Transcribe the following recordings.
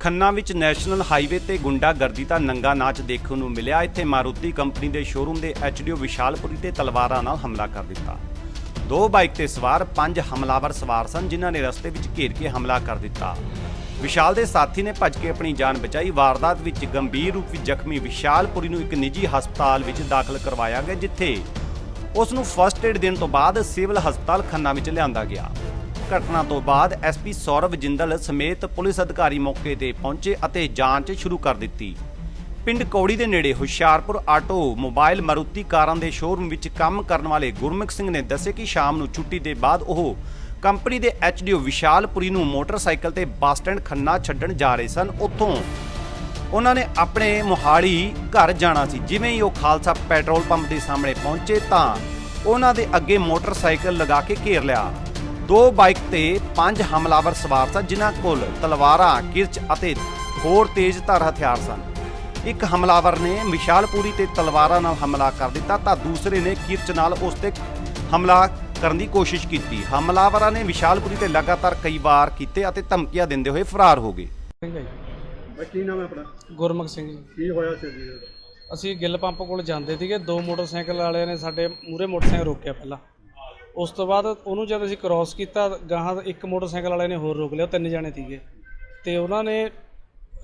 ਖੰਨਾ ਵਿੱਚ national highway ਤੇ ਗੁੰਡਾਗਰਦੀ ਦਾ ਨੰਗਾ ਨਾਚ ਦੇਖਣ ਨੂੰ ਮਿਲਿਆ। ਇੱਥੇ ਮਾਰੂਤੀ ਕੰਪਨੀ ਦੇ ਸ਼ੋਰੂਮ ਦੇ ਐਚਡੀਓ ਵਿਸ਼ਾਲਪੁਰੀ ਤੇ ਤਲਵਾਰਾਂ ਨਾਲ ਹਮਲਾ ਕਰ ਦਿੱਤਾ। ਦੋ ਬਾਈਕ ਤੇ ਸਵਾਰ ਪੰਜ ਹਮਲਾਵਰ ਸਵਾਰ ਸਨ, ਜਿਨ੍ਹਾਂ ਨੇ ਰਸਤੇ ਵਿੱਚ ਘੇਰ ਕੇ ਹਮਲਾ ਕਰ ਦਿੱਤਾ। ਵਿਸ਼ਾਲ ਦੇ ਸਾਥੀ ਨੇ ਭੱਜ ਕੇ ਆਪਣੀ ਜਾਨ ਬਚਾਈ। ਵਾਰਦਾਤ ਵਿੱਚ ਗੰਭੀਰ ਰੂਪ ਵਿੱਚ ਜ਼ਖਮੀ ਵਿਸ਼ਾਲਪੁਰੀ ਨੂੰ ਇੱਕ ਨਿੱਜੀ ਹਸਪਤਾਲ ਵਿੱਚ ਦਾਖਲ ਕਰਵਾਇਆ ਗਿਆ, ਜਿੱਥੇ ਉਸ ਨੂੰ ਫਸਟ ਏਡ ਦੇਣ ਤੋਂ ਬਾਅਦ ਸਿਵਲ ਹਸਪਤਾਲ ਖੰਨਾ ਵਿੱਚ ਲਿਆਂਦਾ ਗਿਆ। ਘਟਨਾ ਤੋਂ ਬਾਅਦ ਐਸਪੀ ਸੌਰਵ ਜਿੰਦਲ ਸਮੇਤ ਪੁਲਿਸ ਅਧਿਕਾਰੀ ਮੌਕੇ ਤੇ ਪਹੁੰਚੇ ਅਤੇ ਜਾਂਚ ਸ਼ੁਰੂ ਕਰ ਦਿੱਤੀ। ਪਿੰਡ ਕੌੜੀ ਦੇ ਨੇੜੇ ਹੁਸ਼ਿਆਰਪੁਰ ਆਟੋ ਮੋਬਾਈਲ ਮਾਰੂਤੀ ਕਾਰਾਂ ਦੇ ਸ਼ੋਰੂਮ ਵਿੱਚ ਕੰਮ ਕਰਨ ਵਾਲੇ ਗੁਰਮੁਖ ਸਿੰਘ ਨੇ ਦੱਸਿਆ ਕਿ ਸ਼ਾਮ ਨੂੰ ਛੁੱਟੀ ਦੇ ਬਾਅਦ ਉਹ ਕੰਪਨੀ ਦੇ ਐਚਡੀਓ ਵਿਸ਼ਾਲਪੁਰੀ ਨੂੰ ਮੋਟਰਸਾਈਕਲ ਤੇ ਬੱਸ ਸਟੈਂਡ ਖੰਨਾ ਛੱਡਣ ਜਾ ਰਹੇ ਸਨ। ਉੱਥੋਂ ਉਹਨਾਂ ਨੇ ਆਪਣੇ ਮੋਹਾਲੀ ਘਰ ਜਾਣਾ ਸੀ। ਜਿਵੇਂ ਹੀ ਉਹ ਖਾਲਸਾ ਪੈਟਰੋਲ ਪੰਪ ਦੇ ਸਾਹਮਣੇ ਪਹੁੰਚੇ ਤਾਂ ਉਹਨਾਂ ਦੇ ਅੱਗੇ ਮੋਟਰਸਾਈਕਲ ਲਗਾ ਕੇ ਘੇਰ ਲਿਆ। ਦੋ ਬਾਈਕ ਤੇ ਪੰਜ ਹਮਲਾਵਰ ਸਵਾਰ ਸਨ ਜਿਨ੍ਹਾਂ ਕੋਲ ਤਲਵਾਰਾਂ ਕਿਰਚ ਅਤੇ ਹੋਰ ਤੇਜ਼ਧਾਰ ਹਥਿਆਰ ਸਨ। ਇੱਕ ਹਮਲਾਵਰ ਨੇ ਵਿਸ਼ਾਲਪੁਰੀ ਤੇ ਤਲਵਾਰਾਂ ਨਾਲ ਹਮਲਾ ਕਰ ਦਿੱਤਾ ਤਾਂ ਦੂਸਰੇ ਨੇ ਕਿਰਚ ਨਾਲ ਉਸ ਤੇ ਹਮਲਾ ਕਰਨ ਦੀ ਕੋਸ਼ਿਸ਼ ਕੀਤੀ। ਹਮਲਾਵਰਾਂ ਨੇ ਵਿਸ਼ਾਲਪੁਰੀ ਤੇ ਲਗਾਤਾਰ ਕਈ ਵਾਰ ਕੀਤੇ ਅਤੇ ਧਮਕੀਆਂ ਦਿੰਦੇ ਹੋਏ ਫਰਾਰ ਹੋ ਗਏ। ਸਿੰਘ ਹੈ ਜੀ। ਬਈ ਕੀ ਨਾਮ ਹੈ ਆਪਣਾ? ਗੁਰਮੁਖ ਸਿੰਘ ਜੀ। ਕੀ ਹੋਇਆ ਸੀ ਜੀ? ਅਸੀਂ ਗਿੱਲ ਪੰਪ ਕੋਲ ਜਾਂਦੇ ਸੀਗੇ। ਦੋ ਮੋਟਰਸਾਈਕਲ ਵਾਲਿਆਂ ਨੇ ਸਾਡੇ ਮੂਰੇ ਮੋਟਰਸਾਈਕਲ ਰੋਕਿਆ ਪਹਿਲਾਂ। ਉਸ ਤੋਂ ਬਾਅਦ ਉਹਨੂੰ ਜਦ ਅਸੀਂ ਕ੍ਰਾਸ ਕੀਤਾ ਗਾਹਾਂ ਇੱਕ ਮੋਟਰਸਾਈਕਲ ਵਾਲੇ ਨੇ ਹੋਰ ਰੋਕ ਲਿਆ ਉਹ ਤਿੰਨ ਜਾਣੇ ਸੀਗੇ। ਤੇ ਉਹਨਾਂ ਨੇ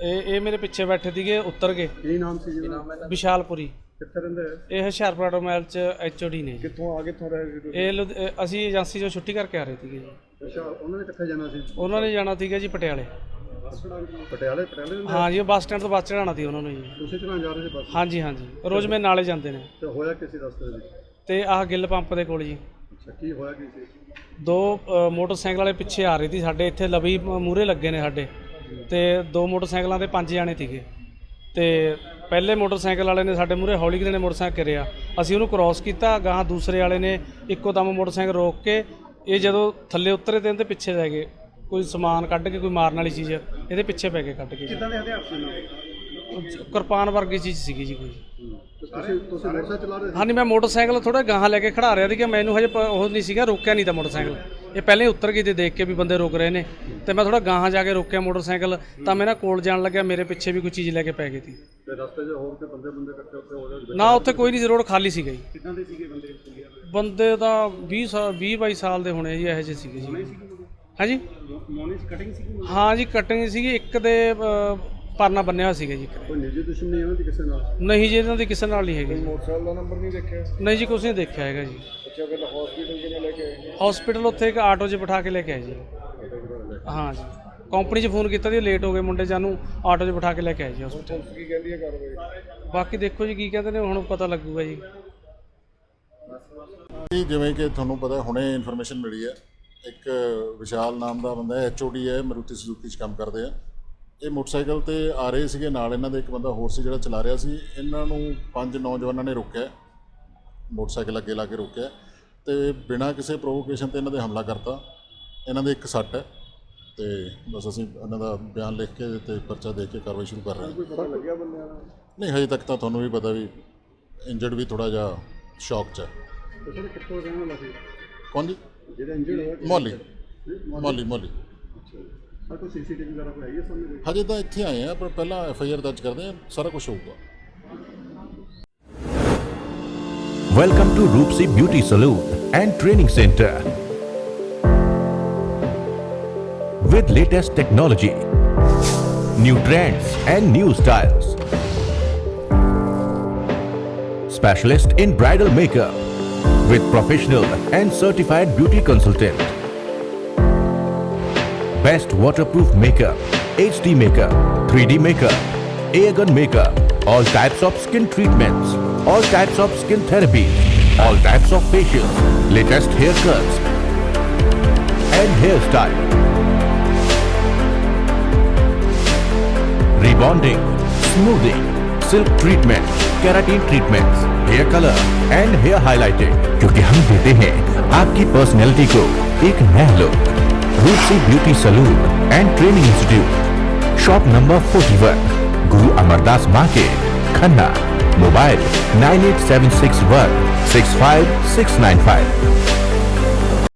ਇਹ ਇਹ ਮੇਰੇ ਪਿੱਛੇ ਬੈਠੇ ਸੀਗੇ ਉਤਰ ਗਏ। ਕੀ ਨਾਮ ਸੀ ਜੀ? ਵਿਸ਼ਾਲਪੁਰੀ। ਕਿੱਥੇ ਰਹਿੰਦੇ? ਇਹ ਹੁਸ਼ਿਆਰਪੁਰ ਆਟੋਮੋਬਾਈਲ ਚ ਐਚਓਡੀ ਨੇ। ਕਿੱਥੋਂ ਆ ਸੀ ਤੁਸੀਂ? ਇਹ ਲੁਧ- ਅਸੀਂ ਏਜੰਸੀ ਚੋਂ ਛੁੱਟੀ ਕਰਕੇ ਆ ਰਹੇ ਸੀਗੇ ਜੀ। ਅੱਛਾ ਉਹਨਾਂ ਨੇ ਕਿੱਥੇ ਜਾਣਾ ਸੀ? ਉਹਨਾਂ ਨੇ ਜਾਣਾ ਸੀਗਾ ਜੀ ਪਟਿਆਲੇ। ਪਟਿਆਲੇ ਪਟਿਆਲੇ ਰਹਿੰਦੇ? ਹਾਂ ਜੀ ਉਹ ਬੱਸ ਸਟੈਂਡ ਤੋਂ ਬੱਸ ਚੜਾਉਣਾ ਸੀ ਉਹਨਾਂ ਨੂੰ ਜੀ। ਤੁਸੀਂ ਚਲਾਂ ਜਾ ਰਹੇ ਸੀ ਬੱਸ? ਹਾਂਜੀ ਹਾਂਜੀ। ਰੋਜ਼ ਮੇਰੇ ਨਾਲੇ ਜਾਂਦੇ ਨੇ। ਤੇ ਹੋਇਆ ਕਿਸੇ ਰਸਤੇ ਦੇ ਵਿੱਚ? ਤੇ ਆਹ ਗਿੱਲ ਪੰਪ ਦੇ ਕੋਲ ਜੀ। ਅੱਛਾ ਕੀ ਹੋਇਆ ਕੀ ਸੀ? ਦੋ ਅ, ਮੋਟਰਸਾਈਕਲ ਵਾਲੇ ਪਿੱਛੇ ਆ ਰਹੇ ਸੀ ਸਾਡੇ ਇੱਥੇ ਲਵੀ ਮੂਰੇ ਲੱਗੇ ਨੇ ਸਾਡੇ। ਤੇ ਦੋ ਮੋਟਰਸਾਈਕਲਾਂ ਤੇ ਪੰਜ ਜਾਣੇ ਸੀਗੇ। ਤੇ ਪਹਿਲੇ ਮੋਟਰਸਾਈਕਲ ਵਾਲੇ ਨੇ ਸਾਡੇ ਮੂਰੇ ਹੌਲੀ ਕਿਨੇ ਮੋਟਰਸਾਈਕਲ ਕਰਿਆ। ਅਸੀਂ ਉਹਨੂੰ ਕ੍ਰਾਸ ਕੀਤਾ ਗਾਹਾਂ ਦੂਸਰੇ ਵਾਲੇ ਨੇ ਇੱਕੋ ਦਮ ਮੋਟਰਸਾਈਕਲ ਰੋਕ ਕੇ ਇਹ ਜਦੋਂ ਥੱਲੇ ਉਤਰੇ ਤੇ ਇਹਦੇ ਪਿੱਛੇ ਰਹਿ ਗਏ। ਕੋਈ ਸਮਾਨ ਕੱਢ ਕੇ ਕੋਈ ਮਾਰਨ ਵਾਲੀ ਚੀਜ਼ ਇਹਦੇ ਪਿੱਛੇ ਪੈ ਕੇ ਕੱਢ ਕੇ। ਕਿੱਦਾਂ ਦੇ ਹਥਿਆਰ ਸੀ ਨਾਲ ਕਿਰਪਾਨ ਵਰਗੀ ਚੀਜ਼ ਸੀਗੀ ਜੀ ਕੋਈ। ਤੁਸੀਂ ਤੁਸੀਂ ਮੋਟਰਸਾਈਕਲ ਚਲਾ ਰਹੇ ਹਾਂਜੀ ਮੈਂ ਮੋਟਰਸਾਈਕਲ ਥੋੜਾ ਗਾਹਾਂ ਲੈ ਕੇ ਖੜਾ ਰਿਹਾ ਸੀ ਕਿ ਮੈਨੂੰ ਹਜੇ ਪ- ਉਹ ਨਹੀਂ ਸੀਗਾ ਰੋਕਿਆ ਨਹੀਂ ਤਾਂ ਮੋਟਰਸਾਈਕਲ। ਇਹ ਪਹਿਲੇ ਹੀ ਉੱਤਰ ਗਈ ਤੇ ਦੇਖ ਕੇ ਵੀ ਬੰਦੇ ਰੁਕ ਰਹੇ ਨੇ। ਤੇ ਮੈਂ ਥੋੜਾ ਗਾਹਾਂ ਜਾ ਕੇ ਰੋਕਿਆ ਮੋਟਰਸਾਈਕਲ। ਤਾਂ ਮੈਂ ਨਾ ਕੋਲ ਜਾਣ ਲੱਗਿਆ ਮੇਰੇ ਪਿੱਛੇ ਵੀ ਕੋਈ ਚੀਜ਼ ਲੈ ਕੇ ਪੈ ਗਈ ਸੀ। ਤੇ ਰਸਤੇ 'ਚ ਹੋਰ ਤੇ ਬੰਦੇ ਬੰਦੇ ਇਕੱਠੇ ਉੱਤੇ ਹੋ ਗਏ ਨਾ ਉੱਥੇ ਕੋਈ ਨਹੀਂ ਰੋਡ ਖਾਲੀ ਸੀਗਾ ਜੀ। ਕਿੱਦਾਂ ਦੇ ਸੀਗੇ ਬੰਦੇ? ਬੰਦੇ ਤਾਂ 20 ਸਾਲ 20 22 ਸਾਲ ਦੇ ਹੋਣੇ ਜੀ ਇਹੋ ਜਿਹੇ ਸੀਗੇ ਜੀ। ਹਾਂਜੀ? ਮੋਨਿਸ ਕਟਿੰਗ ਸੀਗੀ ਹਾਂ ਜੀ ਕਟਿੰਗ ਸੀਗੀ। ਇੱਕ ਦੇ ਅ, ਪਰਨਾ ਬੰਨਿਆ ਹੋਇਆ ਸੀਗਾ ਜੀ। ਕੋਈ ਨਿੱਜੀ ਦੁਸ਼ਮਣੀ ਇਹਨਾਂ ਦੀ ਕਿਸੇ ਨਾਲ? ਨਹੀਂ ਜੀ ਇਹਨਾਂ ਦੀ ਕਿਸੇ ਨਾਲ ਨਹੀਂ ਹੈਗੀ। ਮੋਟਰਸਾਈਕਲ ਦਾ ਨੰਬਰ ਨਹੀਂ ਦੇਖਿਆ? ਨਹੀਂ ਜੀ ਕੁਛ ਨਹੀਂ ਦੇਖਿਆ ਹੈਗਾ ਜੀ। ਅੱਛਾ ਫਿਰ ਹਸਪੀਟਲ ਕਿਨੇ ਲੈ ਕੇ ਆਏ ਹਸਪੀਟਲ ਉੱਥੇ ਇੱਕ ਆਟੋ 'ਚ ਬਿਠਾ ਕੇ ਲੈ ਕੇ ਆਏ ਜੀ। ਹਾਂ ਜੀ। ਕੰਪਨੀ 'ਚ ਫੋਨ ਕੀਤਾ ਜੀ ਲੇਟ ਹੋ ਗਏ ਮੁੰਡੇ ਜਾਨੂੰ ਆਟੋ 'ਚ ਬਿਠਾ ਕੇ ਲੈ ਕੇ ਆਏ ਜੀ ਹਸਪੀਟਲ ਕੀ ਕਹਿੰਦੀ ਹੈ ਕਾਰਵਾਈ? ਬਾਕੀ ਦੇਖੋ ਜੀ ਕੀ ਕਹਿੰਦੇ ਨੇ ਹੁਣ ਪਤਾ ਲੱਗੂਗਾ ਜੀ। ਜੀ ਜਿਵੇਂ ਕਿ ਤੁਹਾਨੂੰ ਪਤਾ ਹੁਣੇ ਇਨਫੋਰਮੇਸ਼ਨ ਮਿਲੀ ਹੈ। ਇੱਕ ਵਿਸ਼ਾਲ ਨਾਮ ਦਾ ਬੰਦਾ ਹੈ ਐਚਓਡੀ ਹੈ ਮਰੂਤੀ ਸੁਜ਼ੂਕੀ 'ਚ ਕੰਮ ਕਰਦੇ ਆ। ਇਹ ਮੋਟਰਸਾਈਕਲ ਤੇ ਆ ਰਹੇ ਸੀਗੇ ਨਾਲ ਇਹਨਾਂ ਦੇ ਇੱਕ ਬੰਦਾ ਹੋਰ ਸੀ ਜਿਹੜਾ ਚਲਾ ਰਿਹਾ ਸੀ। ਇਹਨਾਂ ਨੂੰ ਪੰਜ ਨੌਜਵਾਨਾਂ ਨੇ ਰੋਕਿਆ ਮੋਟਰਸਾਈਕਲ ਅੱਗੇ ਲਾ ਕੇ ਰੋਕਿਆ ਤੇ ਬਿਨਾਂ ਕਿਸੇ ਪ੍ਰੋਵੋਕੇਸ਼ਨ ਤੇ ਇਹਨਾਂ ਦੇ ਹਮਲਾ ਕਰਤਾ। ਇਹਨਾਂ ਦੇ ਇੱਕ ਸੱਟ ਹੈ ਤੇ ਬਸ ਅਸੀਂ ਇਹਨਾਂ ਦਾ ਬਿਆਨ ਲਿਖ ਕੇ ਤੇ ਪਰਚਾ ਦੇ ਕੇ ਕਾਰਵਾਈ ਸ਼ੁਰੂ ਕਰ ਰਹੇ ਹਾਂ। ਕੋਈ ਪਤਾ ਲੱਗਿਆ ਬੰਦਿਆਂ ਦਾ? ਨਹੀਂ ਹਜੇ ਤੱਕ ਤਾਂ ਤੁਹਾਨੂੰ ਵੀ ਪਤਾ ਵੀ ਇੰਜਰਡ ਵੀ ਥੋੜਾ ਜਿਹਾ ਸ਼ੌਕ 'ਚ ਹੈ। ਕਿੱਥੋਂ ਰਹਿਣ ਵਾਲਾ ਸੀ? ਕੌਣ ਜੀ? ਜਿਹੜਾ ਇੰਜਰਡ ਹੋਇਆ ਮੌਲੀ। ਮੌਲੀ ਮੌਲੀ। ਸਰ ਕੋਈ ਸੀਸੀਟੀਵੀ ਵਗੈਰਾ ਕੋਈ ਆਈ ਹੈ ਸਾਹਮਣੇ ਹਜੇ ਤਾਂ ਇੱਥੇ ਆਏ ਆ ਪਰ ਪਹਿਲਾਂ ਐਫ ਆਈ ਆਰ ਦਰਜ ਕਰਦੇ ਆ ਸਾਰਾ ਕੁਝ ਹੋਊਗਾ Welcome to Roopsi Beauty Salon and Training Center. With latest technology, new trends and new styles. Specialist in bridal makeup with professional and certified beauty consultant. Best waterproof makeup, HD makeup, 3D makeup, airgun makeup, all types of skin treatments, all types of skin therapy, all types of facials, latest haircuts and hairstyle. Rebonding, smoothing, silk treatment, keratin treatments, hair color and hair highlighting. क्योंकि हम देते हैं आपकी personality को एक नया look Roopsy Beauty Saloon and Training Institute. Shop number 41, Guru Amardas Market, Khanna. Mobile 9876165695.